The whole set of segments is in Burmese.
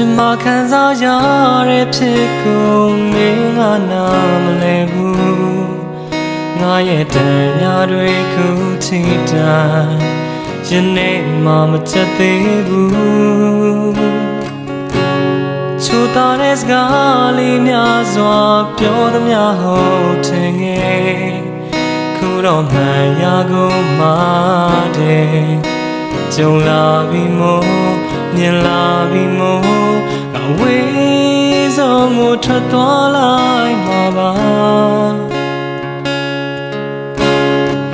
ရှင်မခံစားရတဲ့ဖြစ်ကိုမင်းကနာမလဲဘူးငါရဲ့တရားတွေခုထိတိုင်းယနေ့မှမချက်သေးဘူးချိုတာတဲ့စကားလေးများစွာပြောသမျှဟုတ်ထင်ငယ်ခုတော့မှန်ရကုန်မှတဲ့ကြုံလာပြီမို့မြင်လာပြီမို့ အဝေးဆုံးကိုထွက်သွားလိုက်မှာပါ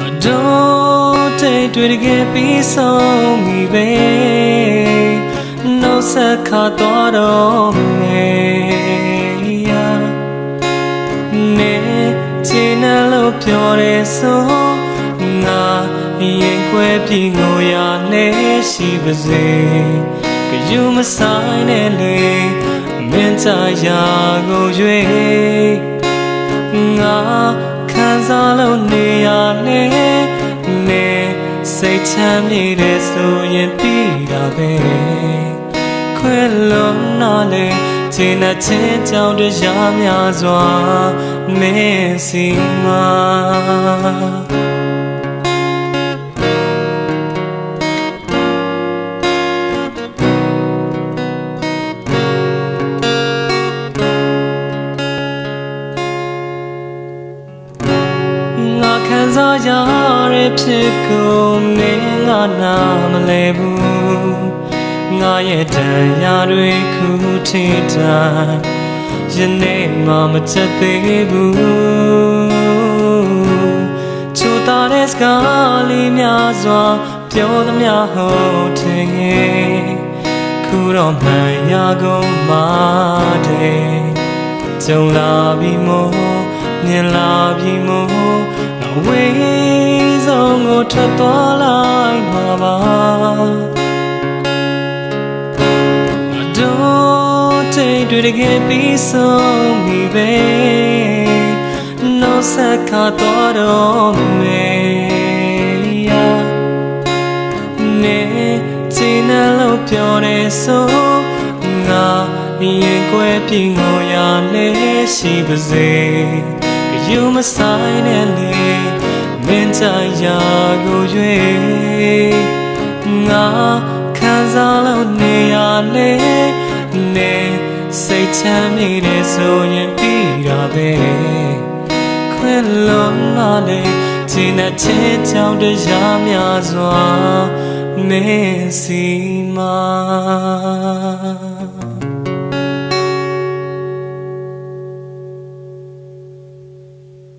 အတော့တိတ်တွေ့တကယ်ပြီးဆုံးပြီပဲနှုတ်ဆက်ခါသွားတော့မယ်နေချင်တယ်လို့ပြောတယ်ဆိုငါရင်ခွဲပြီးငိုရလဲရှိပါစေ ကယူမဆိုင်နဲ့လေမင်းချရာကိုရွေငါခံစားလို့နေရလဲနေစိတ်ချမ်းမြေတဲ့ဆိုရင်ပြီးတာပဲခွဲလုံးနာလေခြေနဲ့ချင်းကြောင့်တရားများစွာမင်းစီမှာ ခံစားရတဲ့ဖြစ်ကိုမင်းကနာမလဲဘူးငါရဲ့တရားတွေခုထိတိုင်းယနေ့မှမချက်သေးဘူးချိုတာတဲ့စကားလေးများစွာပြောသမျှဟုတ်ထင်ငယ်ခုတော့မှန်ရကုန်မှတဲ့ကြုံလာပြီမို့မြင်လာပြီမို့ အဝေးဆုံးကိုထွက်သွားလိုက်မှာပါအတော့တိတ်တွေ့တကယ်ပြီးဆုံးပြီပဲနှုတ်ဆက်ခါသွားတော့မယ်နေချင်တယ်လို့ပြောတယ်ဆိုငါရ ယူမဆိုင်နဲ့လေမင်းချရာကိုရွေငါခံစားလို့နေရလဲနေစိတ်ချမ်းမြေတဲ့ဆိုရင်ပြီးတာပဲခွဲလုံးလာလေခြေနဲ့ချစ်ချောင်းတရားများစွာမင်းစီမာ